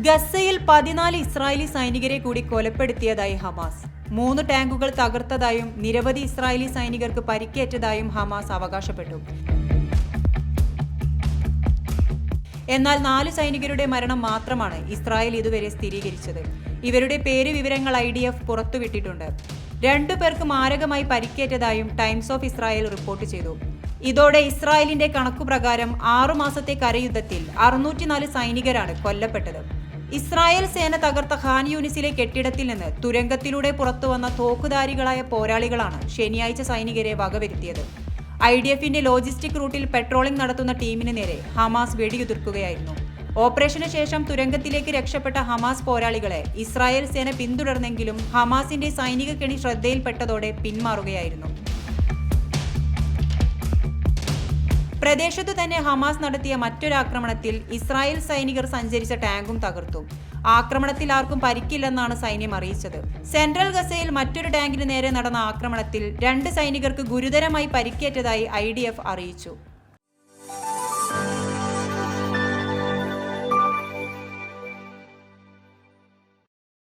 ഗസയിൽ പതിനാല് ഇസ്രായേലി സൈനികരെ കൂടി കൊലപ്പെടുത്തിയതായി ഹമാസ്. മൂന്ന് ടാങ്കുകൾ തകർത്തതായും നിരവധി ഇസ്രായേലി സൈനികർക്ക് പരിക്കേറ്റതായും ഹമാസ് അവകാശപ്പെട്ടു. എന്നാൽ നാല് സൈനികരുടെ മരണം മാത്രമാണ് ഇസ്രായേൽ ഇതുവരെ സ്ഥിരീകരിച്ചത്. ഇവരുടെ പേര് വിവരങ്ങൾ ഐ ഡി എഫ് പുറത്തുവിട്ടിട്ടുണ്ട്. രണ്ടു പേർക്ക് മാരകമായി പരിക്കേറ്റതായും ടൈംസ് ഓഫ് ഇസ്രായേൽ റിപ്പോർട്ട് ചെയ്തു. ഇതോടെ ഇസ്രായേലിന്റെ കണക്കുപ്രകാരം ആറുമാസത്തെ കരയുദ്ധത്തിൽ അറുന്നൂറ്റിനാല് സൈനികരാണ് കൊല്ലപ്പെട്ടത്. ഇസ്രായേൽ സേന തകർത്ത ഖാൻ യൂണിസിലെ കെട്ടിടത്തിൽ നിന്ന് തുരങ്കത്തിലൂടെ പുറത്തുവന്ന തോക്കുധാരികളായ പോരാളികളാണ് ശനിയാഴ്ച സൈനികരെ വകവരുത്തിയത്. ഐ ഡി എഫിന്റെ ലോജിസ്റ്റിക് റൂട്ടിൽ പെട്രോളിംഗ് നടത്തുന്ന ടീമിന് നേരെ ഹമാസ് വെടിയുതിർക്കുകയായിരുന്നു. ഓപ്പറേഷന് ശേഷം തുരങ്കത്തിലേക്ക് രക്ഷപ്പെട്ട ഹമാസ് പോരാളികളെ ഇസ്രായേൽ സേന പിന്തുടർന്നെങ്കിലും ഹമാസിന്റെ സൈനിക കെണി ശ്രദ്ധയിൽപ്പെട്ടതോടെ പിന്മാറുകയായിരുന്നു. പ്രദേശത്തു തന്നെ ഹമാസ് നടത്തിയ മറ്റൊരാക്രമണത്തിൽ ഇസ്രായേൽ സൈനികർ സഞ്ചരിച്ച ടാങ്കും തകർത്തു. ആക്രമണത്തിൽ ആർക്കും പരിക്കില്ലെന്നാണ് സൈന്യം അറിയിച്ചത്. സെൻട്രൽ ഗസയിൽ മറ്റൊരു ടാങ്കിന് നേരെ നടന്ന ആക്രമണത്തിൽ രണ്ട് സൈനികർക്ക് ഗുരുതരമായി പരിക്കേറ്റതായി ഐ അറിയിച്ചു.